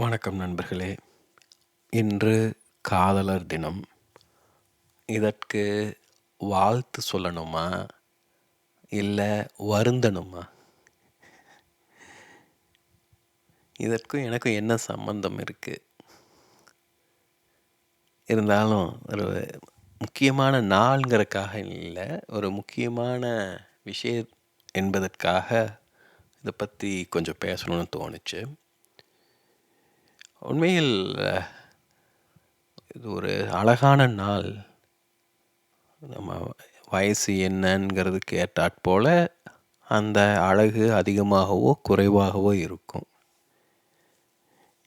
வணக்கம் நண்பர்களே. இன்று காதலர் தினம். இதற்கு வாழ்த்து சொல்லணுமா? இல்லை வருந்தணுமா? இதற்கும் எனக்கும் என்ன சம்பந்தம் இருக்குது இருந்தாலும் ஒரு முக்கியமான நாள்ங்கிறதுக்காக இல்லை ஒரு முக்கியமான விஷயம் என்பதற்காக இதை பற்றி கொஞ்சம் பேசணும்னு தோணுச்சு. உண்மையில் இது ஒரு அழகான நாள். நம்ம வயசு என்னங்கிறதுக்கு ஏற்றாற்போல அந்த அழகு அதிகமாகவோ குறைவாகவோ இருக்கும்.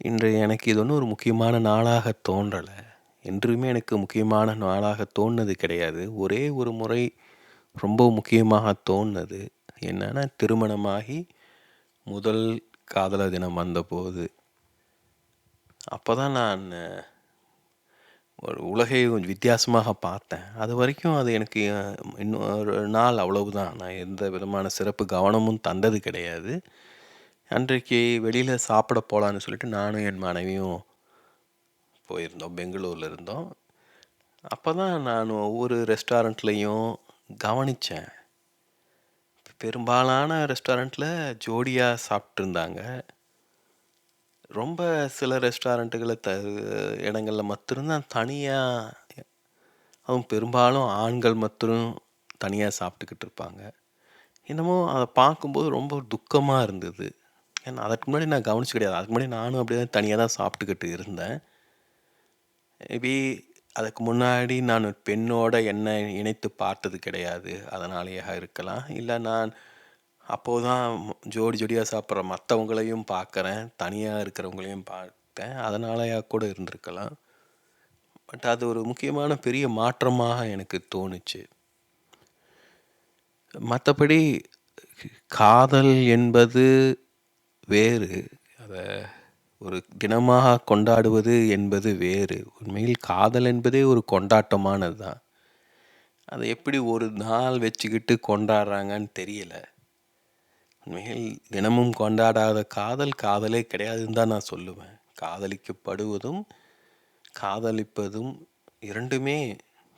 இன்று எனக்கு இது ஒன்றும் ஒரு முக்கியமான நாளாக தோன்றலை. என்றுமே எனக்கு முக்கியமான நாளாக தோணுனது கிடையாது. ஒரே ஒரு முறை ரொம்ப முக்கியமாக தோணுனது என்னென்னா திருமணமாகி முதல் காதலர் தினம் வந்தபோது. அப்போ தான் நான் ஒரு உலகை கொஞ்சம் வித்தியாசமாக பார்த்தேன். அது வரைக்கும் அது எனக்கு இன்னும் ஒரு நாள் அவ்வளவுதான். நான் எந்த விதமான சிறப்பு கவனமும் தந்தது கிடையாது. அன்றைக்கு வெளியில் சாப்பிட போகலான்னு சொல்லிட்டு நானும் என் மனைவியும் போயிருந்தோம் பெங்களூரில் இருந்தோம். அப்போ தான் நான் ஒவ்வொரு ரெஸ்டாரண்ட்லேயும் கவனித்தேன் பெரும்பாலான ரெஸ்டாரண்ட்டில் ஜோடியாக சாப்பிட்ருந்தாங்க ரொம்ப சில ரெஸ்டாரண்ட்டுகளை த இடங்களில் மட்டும்தான் தனியாக அதுவும் பெரும்பாலும் ஆண்கள் மட்டும் தனியாக சாப்பிட்டுக்கிட்டு இருப்பாங்க. என்னமோ அதை பார்க்கும்போது ரொம்ப துக்கமாக இருந்தது. ஏன்னா அதற்கு முன்னாடி நான் கவனிச்சு கிடையாது. அதுக்கு முன்னாடி நானும் அப்படியே தனியாக தான் சாப்பிட்டுக்கிட்டு இருந்தேன். மேபி அதுக்கு முன்னாடி நான் ஒரு பெண்ணோட என்னை இணைத்து பார்த்தது கிடையாது. அதனாலேயாக இருக்கலாம். இல்லை நான் அப்போது தான் ஜோடி ஜோடியாக சாப்பிட்ற மற்றவங்களையும் பார்க்குறேன் தனியாக இருக்கிறவங்களையும் பார்த்தேன். அதனாலயா கூட இருந்திருக்கலாம். பட் அது ஒரு முக்கியமான பெரிய மாற்றமாக எனக்கு தோணுச்சு. மற்றபடி காதல் என்பது வேறு. அதை ஒரு தினமாக கொண்டாடுவது என்பது வேறு. உண்மையில் காதல் என்பதே ஒரு கொண்டாட்டமானது தான் அதை எப்படி ஒரு நாள் வச்சுக்கிட்டு கொண்டாடுறாங்கன்னு தெரியலை. உண்மையில் தினமும் கொண்டாடாத காதல் காதலே கிடையாதுன்னு தான் நான் சொல்லுவேன். காதலிக்கப்படுவதும் காதலிப்பதும் இரண்டுமே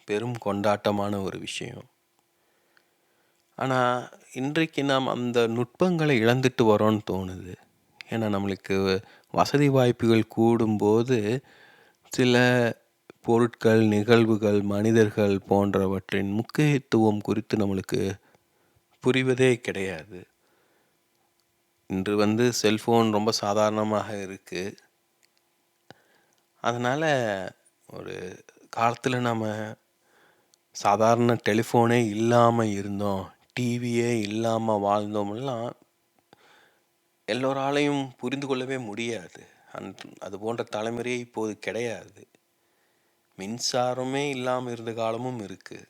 பெரும் கொண்டாட்டமான ஒரு விஷயம். ஆனால் இன்றைக்கு நாம் அந்த நுட்பங்களை இழந்துட்டு வரோன்னு தோணுது. ஏன்னா நம்மளுக்கு வசதி வாய்ப்புகள் கூடும்போது சில பொருட்கள் நிகழ்வுகள் மனிதர்கள் போன்றவற்றின் முக்கியத்துவம் குறித்து நம்மளுக்கு புரிவதே கிடையாது. இன்று வந்து செல்ஃபோன் ரொம்ப சாதாரணமாக இருக்குது அதனால் ஒரு காலத்தில் நம்ம சாதாரண டெலிஃபோனே இல்லாமல் இருந்தோம். டிவியே இல்லாமல் வாழ்ந்தோம்லாம் எல்லோராலையும் புரிந்து கொள்ளவே முடியாது. அந் அது போன்ற தலைமுறையே இப்போது கிடையாது. மின்சாரமே இல்லாமல் இருந்த காலமும் இருக்குது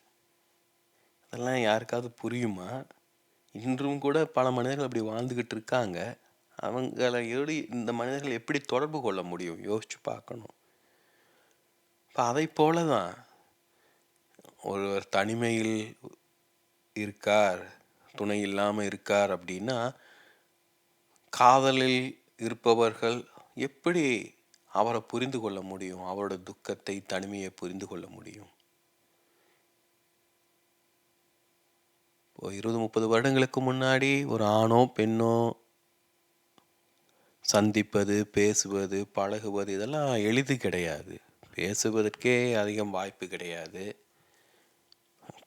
அதெல்லாம் யாருக்காவது புரியுமா? இன்றும் கூட பல மனிதர்கள் அப்படி வாழ்ந்துக்கிட்டு இருக்காங்க அவங்கள எப்படி இந்த மனிதர்கள் எப்படி தொடர்பு கொள்ள முடியும்? யோசித்து பார்க்கணும். இப்போ அதை போல தான் ஒருவர் தனிமையில் இருக்கார் துணை இல்லாமல் இருக்கார் அப்படின்னா காதலில் இருப்பவர்கள் எப்படி அவரை புரிந்து கொள்ள முடியும்? அவரோட துக்கத்தை தனிமையை புரிந்து கொள்ள முடியும்? இருபது முப்பது வருடங்களுக்கு முன்னாடி ஒரு ஆணோ பெண்ணோ சந்திப்பது பேசுவது பழகுவது இதெல்லாம் எளிது கிடையாது. பேசுவதற்கே அதிகம் வாய்ப்பு கிடையாது.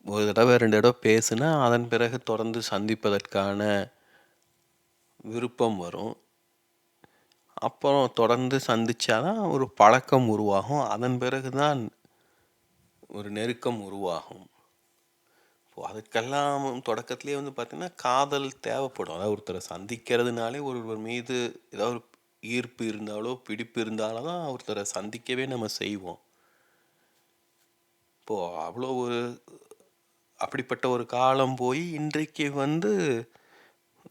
ஒரு தடவை ரெண்டு தடவை பேசுனா அதன் பிறகு தொடர்ந்து சந்திப்பதற்கான விருப்பம் வரும். அப்புறம் தொடர்ந்து சந்தித்தாதான் ஒரு பழக்கம் உருவாகும். அதன் பிறகு தான் ஒரு நெருக்கம் உருவாகும். இப்போது அதுக்கெல்லாம் தொடக்கத்திலே வந்து பார்த்திங்கன்னா காதல் தேவைப்படும். அதாவது ஒருத்தரை சந்திக்கிறதுனாலே ஒருவர் மீது ஏதாவது ஒரு ஈர்ப்பு இருந்தாலோ பிடிப்பு இருந்தாலோ தான் ஒருத்தரை சந்திக்கவே நம்ம செய்வோம். இப்போது அவ்வளோ ஒரு அப்படிப்பட்ட ஒரு காலம் போய் இன்றைக்கு வந்து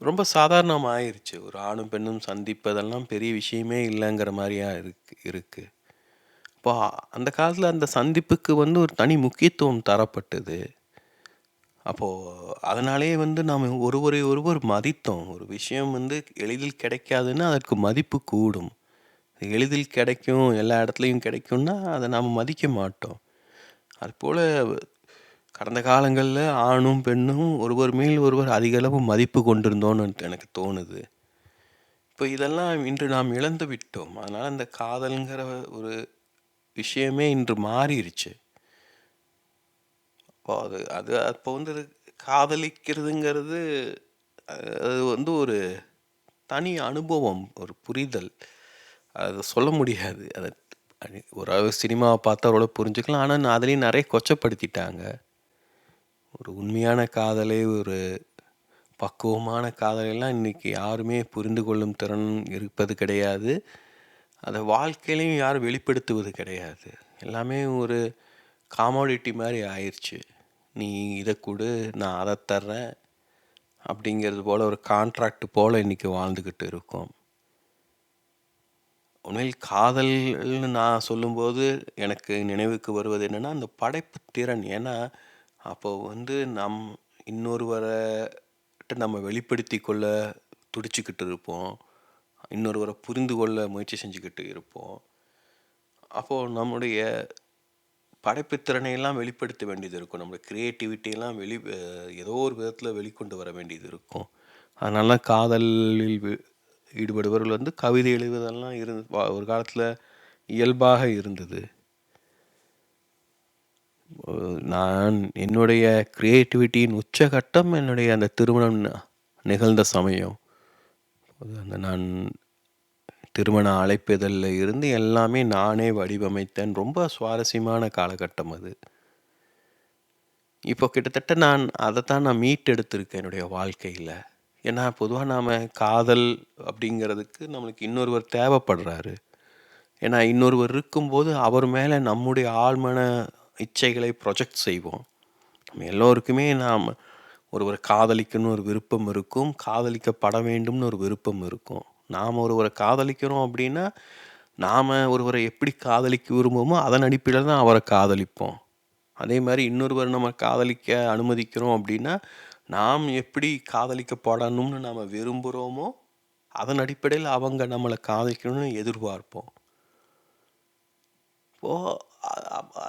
ரொம்ப சாதாரணமாக ஆயிடுச்சு ஒரு ஆணும் பெண்ணும் சந்திப்பதெல்லாம் பெரிய விஷயமே இல்லைங்கிற மாதிரியா இருக்கு இருக்குது இப்போ அந்த காலத்தில் அந்த சந்திப்புக்கு வந்து ஒரு தனி முக்கியத்துவம் தரப்பட்டது. அப்போது அதனாலேயே வந்து நாம் ஒருவரை ஒருவர் மதித்தோம் ஒரு விஷயம் வந்து எளிதில் கிடைக்காதுன்னா அதற்கு மதிப்பு கூடும் எளிதில் கிடைக்கும், எல்லா இடத்துலயும் கிடைக்கும்னா, அத நாம மதிக்க மாட்டோம். அதுபோல கடந்த காலங்கள்ல ஆணும், பெண்ணும் ஒருவர் மேல் ஒருவர் அதிக அளவு மதிப்பு கொண்டிருந்தோம்னு எனக்கு தோணுது. இப்போ இதெல்லாம் இன்று நாம் இழந்து விட்டோம். அதனால இந்த காதல்ங்கிற ஒரு விஷயமே இன்று மாறிருச்சு. அப்போ அது அது அப்போ வந்து காதலிக்கிறதுங்கிறது அது வந்து ஒரு தனி அனுபவம், ஒரு புரிதல். அதை சொல்ல முடியாது. அதை ஒரு ஓரளவு சினிமாவ பார்த்தா புரிஞ்சுக்கலாம். ஆனால் நான் அதுலேயும் நிறைய கொச்சப்படுத்திட்டாங்க. ஒரு உண்மையான காதலை, ஒரு பக்குவமான காதலைலாம் இன்றைக்கி யாருமே புரிந்து கொள்ளும் திறன் இருப்பது கிடையாது. அதை வாழ்க்கையிலையும் யாரும் வெளிப்படுத்துவது கிடையாது. எல்லாமே ஒரு காமோடிட்டி மாதிரி ஆயிடுச்சு நீ இதை கொடு நான் அதை தர்றேன். அப்படிங்கிறது போல் ஒரு கான்ட்ராக்ட் போல் இன்றைக்கி வாழ்ந்துக்கிட்டு இருக்கோம். உண்மையில் காதல்னு நான் சொல்லும்போது, எனக்கு நினைவுக்கு வருவது என்னென்னா அந்த படைப்பு திறன். ஏன்னா, அப்போ வந்து நம் இன்னொருவரட்ட நம்ம வெளிப்படுத்தி கொள்ள துடிச்சுக்கிட்டு இருப்போம். இன்னொருவரை புரிந்து கொள்ள முயற்சி செஞ்சுக்கிட்டு இருப்போம். அப்போது நம்முடைய படைப்புத்திறனையெல்லாம் வெளிப்படுத்த வேண்டியது இருக்கும். நம்மளோட க்ரியேட்டிவிட்டியெல்லாம் வெளி ஏதோ ஒரு விதத்தில் வெளிக்கொண்டு வர வேண்டியது இருக்கும். அதனால காதலில் வி ஈடுபடுபவர்கள் வந்து கவிதை எழுதுவதெல்லாம் இருந்து ஒரு காலத்தில் இயல்பாக இருந்தது. நான் என்னுடைய கிரியேட்டிவிட்டியின் உச்சகட்டம் என்னுடைய அந்த திருமணம் நிகழ்ந்த சமயம். அது அந்த நான் திருமண அழைப்பிதழ்ல இருந்து எல்லாமே நானே வடிவமைத்தேன். ரொம்ப சுவாரஸ்யமான காலகட்டம் அது. இப்போ கிட்டத்தட்ட நான் அதத்தான் நான் மீட்டெடுத்திருக்கேன் என்னுடைய வாழ்க்கையில. ஏன்னா, பொதுவா நாம காதல் அப்படிங்கிறதுக்கு நம்மளுக்கு இன்னொருவர் தேவைப்படுறாரு. ஏன்னா, இன்னொருவர் இருக்கும்போது அவர் மேல நம்முடைய ஆழ்மன இச்சைகளை ப்ரொஜெக்ட் செய்வோம். நம்ம எல்லோருக்குமே நாம் ஒருவர காதலிக்கணும்னு ஒரு விருப்பம் இருக்கும். காதலிக்கப்பட வேண்டும்னு ஒரு விருப்பம் இருக்கும். நாம் ஒருவரை காதலிக்கிறோம் அப்படின்னா, நாம் ஒருவரை எப்படி காதலிக்க விரும்புவோமோ, அதன் அடிப்படையில் தான் அவரை காதலிப்போம். அதே மாதிரி இன்னொருவர் நம்ம காதலிக்க அனுமதிக்கிறோம் அப்படின்னா, நாம் எப்படி காதலிக்கப்படணும்னு நாம் விரும்புகிறோமோ அதன் அடிப்படையில் அவங்க நம்மளை காதலிக்கணும்னு எதிர்பார்ப்போம். இப்போது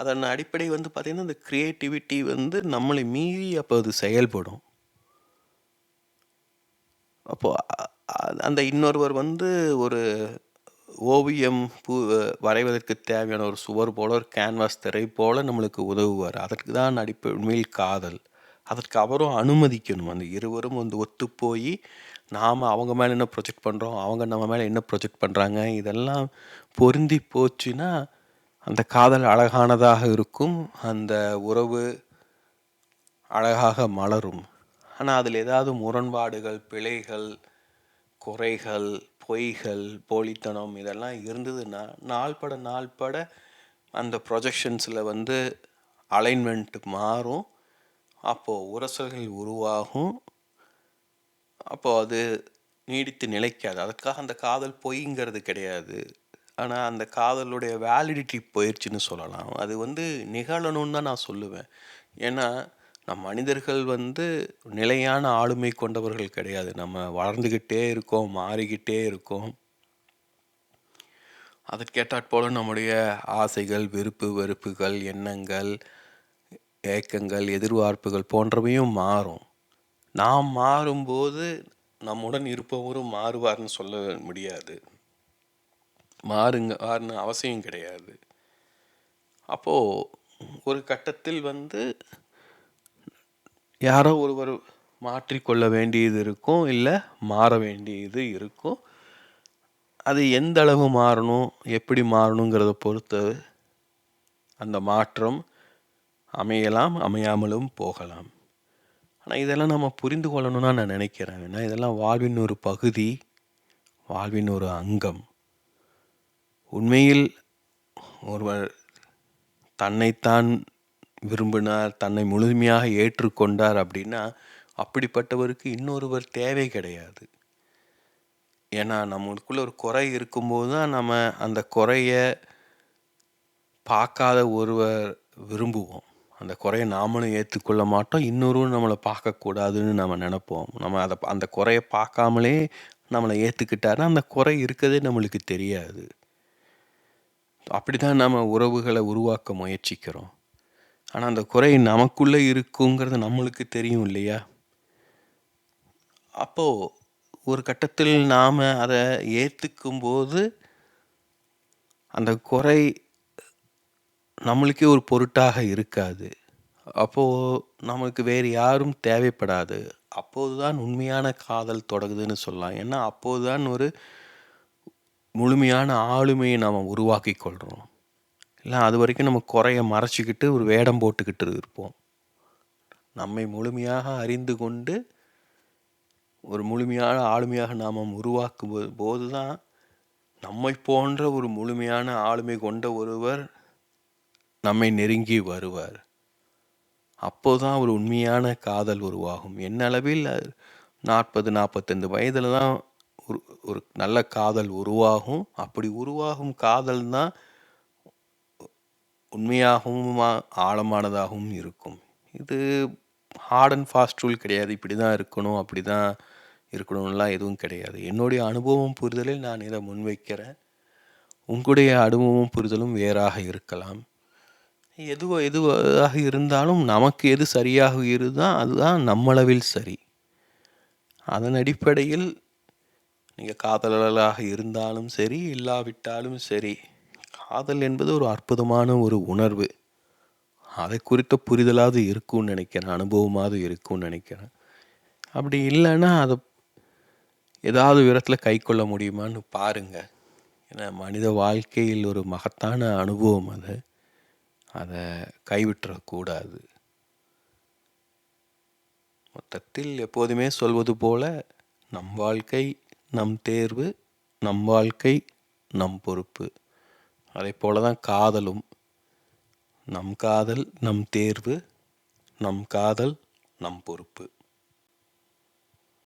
அதன் அடிப்படை வந்து பார்த்திங்கன்னா இந்த க்ரியேட்டிவிட்டி வந்து நம்மளை மீறி அப்போ அது செயல்படும். அப்போது அந்த இன்னொருவர் வந்து ஒரு ஓவியம் பூ வரைவதற்கு தேவையான ஒரு சுவர் போல, ஒரு கேன்வாஸ் திரை போல நம்மளுக்கு உதவுவார் அதற்கு தான் அடிப்ப உண்மையில் காதல். அதற்கு அவரும் அனுமதிக்கணும். அந்த இருவரும் வந்து ஒத்துப்போய் நாம் அவங்க மேலே என்ன ப்ரொஜெக்ட் பண்ணுறோம் அவங்க நம்ம மேலே என்ன ப்ரொஜெக்ட் பண்ணுறாங்க இதெல்லாம் பொருந்தி போச்சுன்னா, அந்த காதல் அழகானதாக இருக்கும். அந்த உறவு அழகாக மலரும். ஆனால் அதில் ஏதாவது முரண்பாடுகள், பிழைகள், குறைகள், பொய்கள், போலித்தனம் இதெல்லாம் இருந்ததுன்னா, நாள்பட நாள்பட அந்த ப்ரொஜெக்ஷன்ஸில் வந்து அலைன்மெண்ட் மாறும். அப்போது உரசல்கள் உருவாகும். அப்போது அது நீடித்து நிலைக்காது. அதுக்காக அந்த காதல் பொய்ங்கிறது கிடையாது. ஆனால் அந்த காதலுடைய வேலிடிட்டி போயிருச்சுன்னு சொல்லலாம். அது வந்து நிகழணும்னு தான் நான் சொல்லுவேன். ஏன்னா, நம் மனிதர்கள் வந்து நிலையான ஆளுமை கொண்டவர்கள் கிடையாது. நம்ம வளர்ந்துக்கிட்டே இருக்கோம், மாறிக்கிட்டே இருக்கோம். அதற்கேற்றாற்போல நம்முடைய ஆசைகள், விருப்பு வெறுப்புகள், எண்ணங்கள், ஏக்கங்கள், எதிர்பார்ப்புகள் போன்றவையும் மாறும். நாம் மாறும்போது, நம்முடன் இருப்பவரும் மாறுவார்னு சொல்ல முடியாது. மாறுங்க மாறணும்னு அவசியம் கிடையாது. அப்போ ஒரு கட்டத்தில் வந்து யாரோ ஒருவர் மாற்றிக்கொள்ள வேண்டியது இருக்கும். இல்லை மாற வேண்டியது இருக்கும். அது எந்த அளவு மாறணும், எப்படி மாறணுங்கிறத பொறுத்து அந்த மாற்றம் அமையலாம், அமையாமலும் போகலாம். ஆனால் இதெல்லாம் நம்ம புரிந்து கொள்ளணும்னு நான் நினைக்கிறேன். ஏன்னா, இதெல்லாம் வாழ்வின் ஒரு பகுதி, வாழ்வின் ஒரு அங்கம். உண்மையில் ஒருவர் தன்னைத்தான் விரும்பினார், தன்னை முழுமையாக ஏற்றுக்கொண்டார் அப்படின்னா, அப்படிப்பட்டவருக்கு இன்னொருவர் தேவை கிடையாது. ஏன்னா, நம்மளுக்குள்ள ஒரு குறை இருக்கும்போது தான் நம்ம அந்த குறைய பார்க்காத ஒருவர் விரும்புவோம். அந்த குறையை நாமளும் ஏற்றுக்கொள்ள மாட்டோம். இன்னொருவரும் நம்மளை பார்க்கக்கூடாதுன்னு நம்ம நினப்போம் நம்ம அதை அந்த குறையை பார்க்காமலே நம்மளை ஏற்றுக்கிட்டாருன்னா அந்த குறை இருக்கதே நம்மளுக்கு தெரியாது. அப்படி தான் நம்ம உறவுகளை உருவாக்க முயற்சிக்கிறோம். ஆனால் அந்த குறை நமக்குள்ளே இருக்குங்கிறது நம்மளுக்கு தெரியும் இல்லையா? அப்போ ஒரு கட்டத்தில் நாம் அதை ஏற்றுக்கும் போது அந்த குறை நம்மளுக்கே ஒரு பொருட்டாக இருக்காது. அப்போது நம்மளுக்கு வேறு யாரும் தேவைப்படாது. அப்போதுதான் உண்மையான காதல் தொடங்குதுன்னு சொல்லலாம். ஏன்னா, அப்போதுதான் ஒரு முழுமையான ஆளுமையை நாம் உருவாக்கி கொள்கிறோம் எல்லாம் அது வரைக்கும் நம்ம குறைய மறைச்சிக்கிட்டு ஒரு வேடம் போட்டுக்கிட்டு இருப்போம். நம்மை முழுமையாக அறிந்து கொண்டு, ஒரு முழுமையான ஆளுமையாக நாம் உருவாக்கும் போது தான் நம்மைப் போன்ற ஒரு முழுமையான ஆளுமை கொண்ட ஒருவர் நம்மை நெருங்கி வருவார். அப்போதான் ஒரு உண்மையான காதல் உருவாகும். என்னளவில் நாற்பது நாற்பத்தைந்து வயதில் தான் ஒரு ஒரு நல்ல காதல் உருவாகும். அப்படி உருவாகும் காதல் தான் உண்மையாகவும், ஆழமானதாகவும் இருக்கும். இது ஹார்ட் அண்ட் ஃபாஸ்ட் ரூல் கிடையாது. இப்படி தான் இருக்கணும், அப்படிதான் இருக்கணும்லாம் எதுவும் கிடையாது. என்னுடைய அனுபவம், புரிதலில் நான் இதை முன்வைக்கிறேன். உங்களுடைய அனுபவம் புரிதலும் வேறாக இருக்கலாம். எதுவோ எதுவாக இருந்தாலும் நமக்கு எது சரியாக இருந்தால் அதுதான் நம்மளவில் சரி. அதன் அடிப்படையில் நீங்கள் காதலர்களாக இருந்தாலும் சரி, இல்லாவிட்டாலும் சரி, காதல் என்பது ஒரு அற்புதமான ஒரு உணர்வு. அதை குறித்த புரிதலாவது இருக்கும்னு நினைக்கிறேன் அனுபவமாவது இருக்கும்னு நினைக்கிறேன் அப்படி இல்லைன்னா அதை ஏதாவது கை கொள்ள முடியுமான்னு பாருங்கள் ஏன்னா, மனித வாழ்க்கையில் ஒரு மகத்தான அனுபவம் அது. அதை கைவிட்டுறக்கூடாது மொத்தத்தில் எப்போதுமே சொல்வது போல, நம் வாழ்க்கை நம் தேர்வு, நம் வாழ்க்கை நம் பொறுப்பு. அதே போல தான் காதலும். நம் காதல் நம் தேர்வு, நம் காதல் நம் பொறுப்பு.